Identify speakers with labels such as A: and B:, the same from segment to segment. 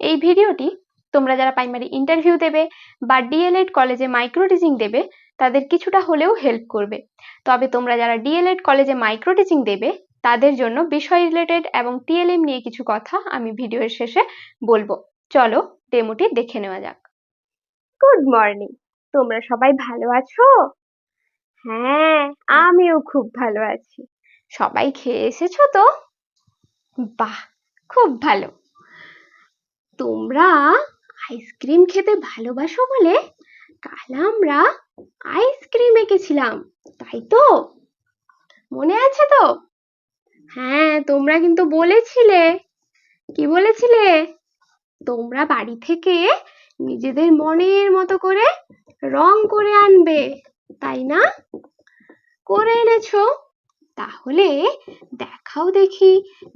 A: এই ভিডিওটি তোমরা যারা প্রাইমারি ইন্টারভিউ দেবে বা ডিএলএড কলেজে মাইক্রো টিচিং দেবে তাদের কিছুটা হলেও হেল্প করবে। তবে তোমরা যারা ডিএলএড কলেজে মাইক্রো টিচিং দেবে তাদের জন্য বিষয় রিলেটেড এবং টিএলএম নিয়ে কিছু কথা আমি ভিডিওর শেষে বলব। চলো ডেমোটি দেখে নেওয়া যাক। গুড মর্নিং তোমরা সবাই ভালো আছো? হ্যাঁ আমিও খুব ভালো আছি। সবাই খেয়ে এসেছ তো? বাহ খুব ভালো। তোমরা আইসক্রিম খেতে ভালোবাসো বলে? কাল আমরা আইসক্রিম এঁকেছিলাম, তাই তো? মনে আছে তো? হ্যাঁ তোমরা কিন্তু বলেছিলে। কি বলেছিলে? তোমরা বাড়ি থেকে নিজেদের মনের মতো করে রং করে আনবে, তাই না? করে এনেছো। তাহলে দেখাও দেখি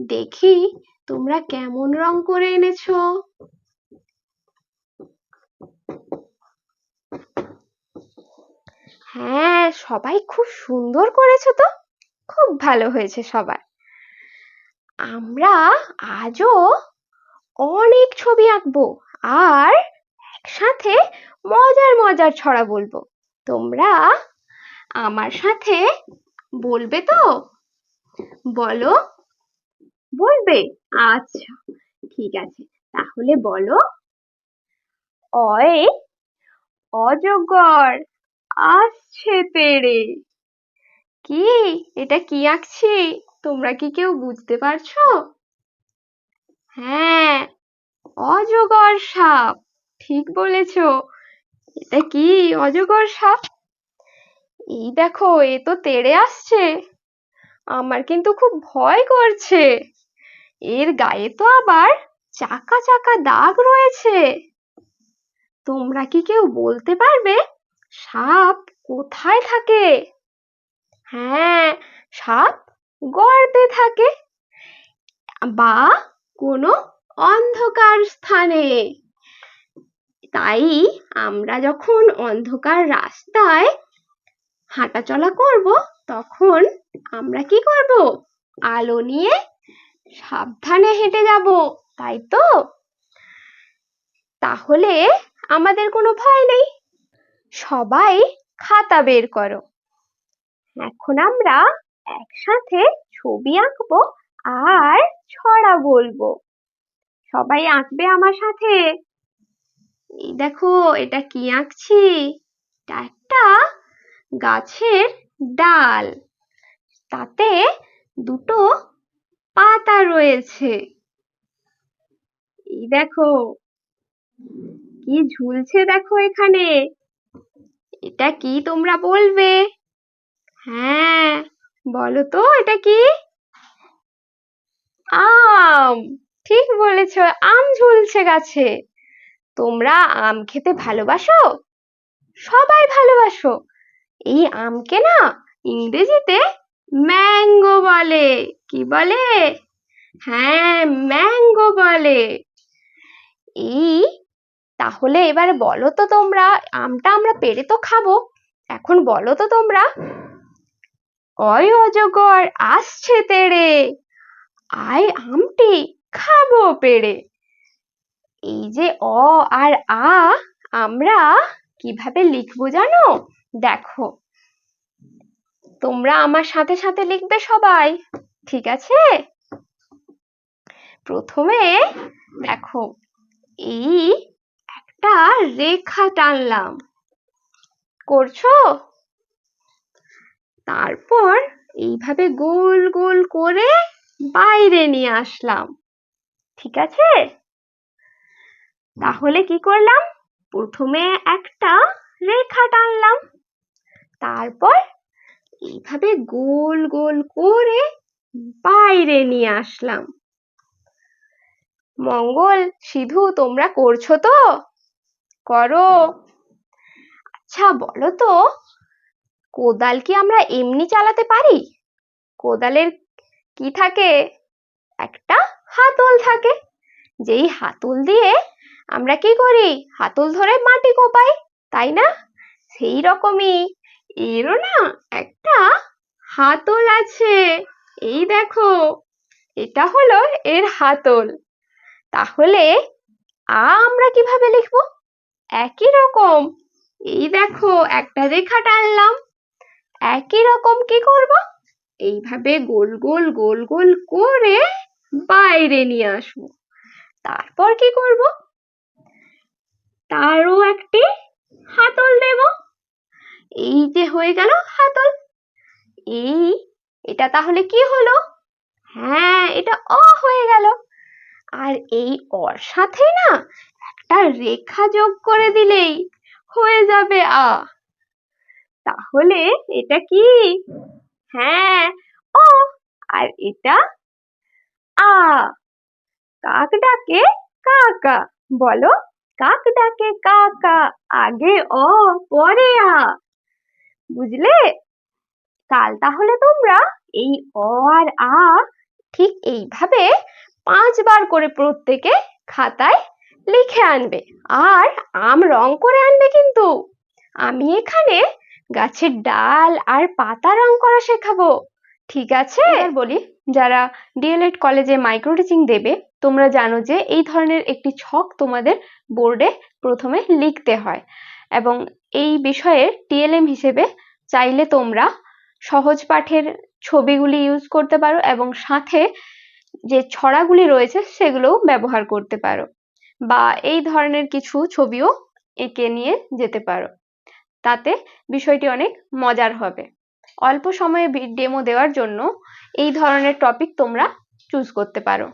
A: দেখি তোমরা কেমন রং করে এনেছো। হ্যাঁ সবাই খুব সুন্দর করেছ তো? খুব ভালো হয়েছে সবার। আমরা আজও অনেক ছবি আঁকবো আর একসাথে মজার মজার ছড়া বলব। তোমরা আমার সাথে বলবে তো? বলো। বলবে? আচ্ছা ঠিক আছে। তাহলে বলো। অয়ে, অজগর, আসছে তেড়ে। কি? এটা কি আঁকছি? তোমরা কি কেউ বুঝতে পারছ? হ্যাঁ অজগর সাপ। ঠিক বলেছ। এটা কি? অজগর সাপ? এই দেখো, এ তো তেড়ে আসছে। আমার কিন্তু খুব ভয় করছে। এর গায়ে তো আবার চাকা চাকা দাগ রয়েছে। তোমরা কি কেউ বলতে পারবে সাপ কোথায় থাকে? হ্যাঁ সাপ গর্তে থাকে বা কোনো অন্ধকার স্থানে। তাই আমরা যখন অন্ধকার রাস্তায় হাঁটাচলা করব, তখন আমরা কি করব? আলো নিয়ে সাবধানে হেঁটে যাব, তাই তো? তাহলে আমাদের কোনো ভয় নেই। সবাই খাতা বের করো। এখন আমরা একসাথে ছবি আঁকবো আর ছড়া বলব। সবাই আঁকবে আমার সাথে। এই দেখো, এটা কি আঁকছি? এটা একটা গাছের ডাল। তাতে দুটো পাতা রয়েছে। এই দেখো, কি ঝুলছে দেখো এখানে। এটা কি তোমরা বলবে? হ্যাঁ বলো তো, এটা কি? আম, ঠিক বলেছ, আম ঝুলছে গাছে। তোমরা আম খেতে ভালোবাসো? সবাই ভালোবাসো। এই আমকে না ইংরেজিতে ম্যাঙ্গো বলে। কি বলে? হ্যাঁ ম্যাঙ্গো বলে। এই, তাহলে এবার বলো তো তোমরা, আমটা আমরা পেরে তো খাব। এখন বলো তো তোমরা। অয় অজগর, আসছে তেড়ে। আয় আমটি, খাব পেড়ে। এই যে অ আর আ, আমরা কীভাবে লিখব জানো? দেখো, তোমরা আমার সাথে সাথে লিখবে সবাই, ঠিক আছে? প্রথমে দেখো, এই একটা রেখা টানলাম, করছ? তারপর এইভাবে গোল গোল করে বাইরে নিয়ে আসলাম, ঠিক আছে? তাহলে কি করলাম? প্রথমে একটা রেখা টানলাম তারপর এইভাবে গোল গোল করে বাইরে নিয়ে আসলাম। মঙ্গল, সিধু, তোমরা করছ তো? করো। আচ্ছা বলো তো, কোদাল কি আমরা এমনি চালাতে পারি? কোদালের কি থাকে? একটা হাতল থাকে। যেই হাতল দিয়ে আমরা কি করি? হাতল ধরে মাটি কোপাই, তাই না? সেই রকমই এরও না একটা হাতল আছে। এই দেখো, এটা হলো এর হাতল। তাহলে আ আমরা কীভাবে লিখব? একই রকম। এই দেখো, একটা রেখা টানলাম একই রকম কি করব? এইভাবে গোল গোল গোল গোল করে বাইরে নিয়ে আসব। তারপর কি করব? তারও একটি হাতল দেব। এই যে হয়ে গেল হাতল। এই, এটা তাহলে কি হলো? হ্যাঁ এটা অ হয়ে গেল। আর এই অর সাথে না একটা রেখা যোগ করে দিলেই হয়ে যাবে আ। তাহলে এটা কি? হ্যাঁ অ, আর এটা আ। কাক ডাকে কাকা, বলো কাক ডাকে কাকা, আগে অ, পরে আ। বুঝলে? কাল তাহলে তোমরা এই অ আর আ ঠিক এইভাবে পাঁচবার করে প্রত্যেকে খাতায় লিখে আনবে। আর আম রং করে আনবে কিন্তু। আমি এখানে গাছের ডাল আর পাতা রং করা শেখাবো। ঠিক আছে? বলি, যারা ডিএলএড কলেজে মাইক্রো টিচিং দেবে, তোমরা জানো যে এই ধরনের একটি ছক তোমাদের বোর্ডে প্রথমে লিখতে হয়। এবং এই বিষয়ে টিএলএম হিসেবে চাইলে তোমরা সহজ পাঠের ছবিগুলি ইউজ করতে পারো এবং সাথে যে ছড়াগুলি রয়েছে সেগুলোও ব্যবহার করতে পারো বা এই ধরনের কিছু ছবিও এঁকে নিয়ে যেতে পারো। তাতে বিষয়টি অনেক মজার হবে। অল্প সময়ে ডেমো দেওয়ার জন্য এই ধরনের টপিক তোমরা চুজ করতে পারো।